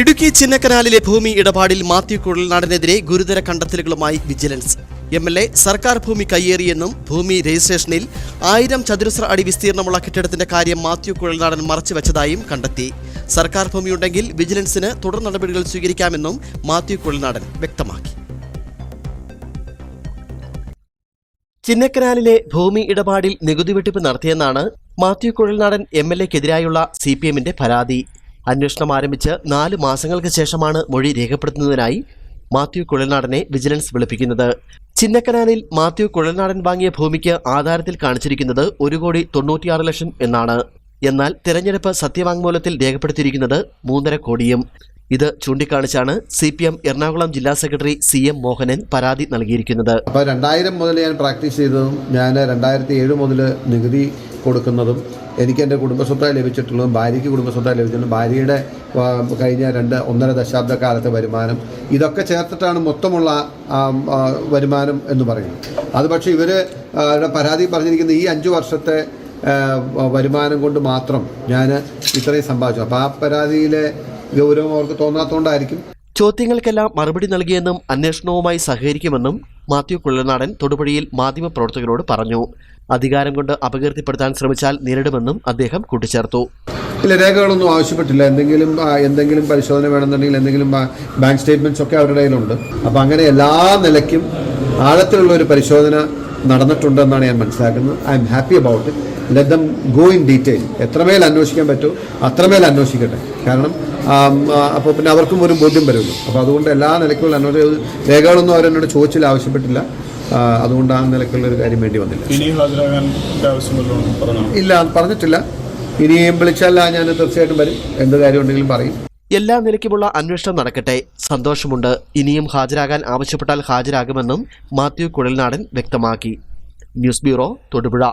ഇടുക്കി ചിന്നക്കനാലിലെ ഭൂമി ഇടപാടിൽ മാത്യു കുഴൽനാടനെതിരെ ഗുരുതര കണ്ടെത്തലുകളുമായി വിജിലൻസ്. എം എൽ എ സർക്കാർ ഭൂമി കയ്യേറിയെന്നും ഭൂമി രജിസ്ട്രേഷനിൽ ആയിരം ചതുരശ്ര അടി വിസ്തീർണമുള്ള കെട്ടിടത്തിന്റെ കാര്യം മാത്യു കുഴൽനാടൻ മറച്ചുവെച്ചതായും കണ്ടെത്തി. സർക്കാർ ഭൂമിയുണ്ടെങ്കിൽ വിജിലൻസിന് തുടർ നടപടികൾ സ്വീകരിക്കാമെന്നും മാത്യു കുഴൽനാടൻ വ്യക്തമാക്കി. ചിന്നക്കനാലിലെ ഭൂമി ഇടപാടിൽ നികുതി വെട്ടിപ്പ് നടത്തിയെന്നാണ് മാത്യു കുഴൽനാടൻ എം എൽ എക്കെതിരായുള്ള സി പി എമ്മിന്റെ പരാതി. അന്വേഷണം ആരംഭിച്ച് നാല് മാസങ്ങൾക്ക് ശേഷമാണ് മൊഴി രേഖപ്പെടുത്തുന്നതിനായി മാത്യു കുഴൽനാടനെ വിജിലൻസ് വിളിപ്പിക്കുന്നത്. ചിന്നക്കനാലിൽ മാത്യു കുഴൽനാടൻ വാങ്ങിയ ഭൂമിക്ക് ആധാരത്തിൽ കാണിച്ചിരിക്കുന്നത് ഒരു കോടി തൊണ്ണൂറ്റിയാറ് ലക്ഷം എന്നാണ്. എന്നാൽ തിരഞ്ഞെടുപ്പ് സത്യവാങ്മൂലത്തിൽ രേഖപ്പെടുത്തിയിരിക്കുന്നത് മൂന്നര കോടിയും. ഇത് ചൂണ്ടിക്കാണിച്ചാണ് സി പി എം എറണാകുളം ജില്ലാ സെക്രട്ടറി സി എം മോഹനൻ പരാതി നൽകിയിരിക്കുന്നത്. അപ്പോൾ രണ്ടായിരം മുതൽ ഞാൻ പ്രാക്ടീസ് ചെയ്തതും ഞാൻ രണ്ടായിരത്തി ഏഴ് മുതൽ നികുതി കൊടുക്കുന്നതും എനിക്ക് എന്റെ കുടുംബസ്വത്തായി ലഭിച്ചിട്ടുള്ളതും ഭാര്യയ്ക്ക് കുടുംബസ്വത്തായി ലഭിച്ചിട്ടുള്ളതും ഭാര്യയുടെ കഴിഞ്ഞ രണ്ട് ഒന്നര ദശാബ്ദ കാലത്തെ വരുമാനം ഇതൊക്കെ ചേർത്തിട്ടാണ് മൊത്തമുള്ള വരുമാനം എന്ന് പറയുന്നത്. അത് പക്ഷേ ഇവർ പരാതി പറഞ്ഞിരിക്കുന്ന ഈ അഞ്ച് വർഷത്തെ വരുമാനം കൊണ്ട് മാത്രം ഞാൻ ഇത്രയും സമ്പാദിച്ചു. അപ്പോൾ ആ പരാതിയിലെ ഗൗരവം അവർക്ക് തോന്നാത്തതുകൊണ്ടായിരിക്കും ചോദ്യങ്ങൾക്കെല്ലാം മറുപടി നൽകിയെന്നും അന്വേഷണവുമായി സഹകരിക്കുമെന്നും മാത്യു കുള്ളനാടൻ തൊടുപുഴയിൽ മാധ്യമപ്രവർത്തകരോട് പറഞ്ഞു. അധികാരം കൊണ്ട് അപകീർത്തിപ്പെടുത്താൻ ശ്രമിച്ചാൽ നേരിടുമെന്നും അദ്ദേഹം കൂട്ടിച്ചേർത്തു. ഇല്ല രേഖകളൊന്നും ആവശ്യപ്പെട്ടില്ല. എന്തെങ്കിലും എന്തെങ്കിലും പരിശോധന വേണമെന്നുണ്ടെങ്കിൽ എന്തെങ്കിലും ബാങ്ക് സ്റ്റേറ്റ്മെന്റ്സ് ഒക്കെ അവരുടെ കയ്യിലുണ്ട്. അപ്പം അങ്ങനെ എല്ലാ നിലയ്ക്കും ആഴത്തിലുള്ള ഒരു പരിശോധന നടന്നിട്ടുണ്ടെന്നാണ് ഞാൻ മനസ്സിലാക്കുന്നത്. I am happy about it. Let them go in detail എത്രമേൽ അന്വേഷിക്കാൻ പറ്റുമോ അത്രമേൽ അന്വേഷിക്കട്ടെ. കാരണം അപ്പോൾ പിന്നെ അവർക്കും ഒരു ബോധ്യം വരുമല്ലോ അപ്പോൾ അതുകൊണ്ട് എല്ലാ നിലയ്ക്കുള്ള അന്വേഷണം രേഖകളൊന്നും അവരെന്നോട് ചോദിച്ചില്ല ആവശ്യപ്പെട്ടില്ല. അതുകൊണ്ട് ആ നിലയ്ക്കുള്ള ഒരു കാര്യം വേണ്ടി വന്നില്ല. ഇല്ല പറഞ്ഞിട്ടില്ല. ഇനിയും വിളിച്ചാൽ ഞാൻ തീർച്ചയായിട്ടും വരും. എന്ത് കാര്യം ഉണ്ടെങ്കിലും പറയും. എല്ലാ നിലയ്ക്കുമുള്ള അന്വേഷണം നടക്കട്ടെ. സന്തോഷമുണ്ട്. ഇനിയും ഹാജരാകാൻ ആവശ്യപ്പെട്ടാൽ ഹാജരാകുമെന്നും മാത്യു കുഴൽനാടൻ വ്യക്തമാക്കി. News bureau Thodupuzha.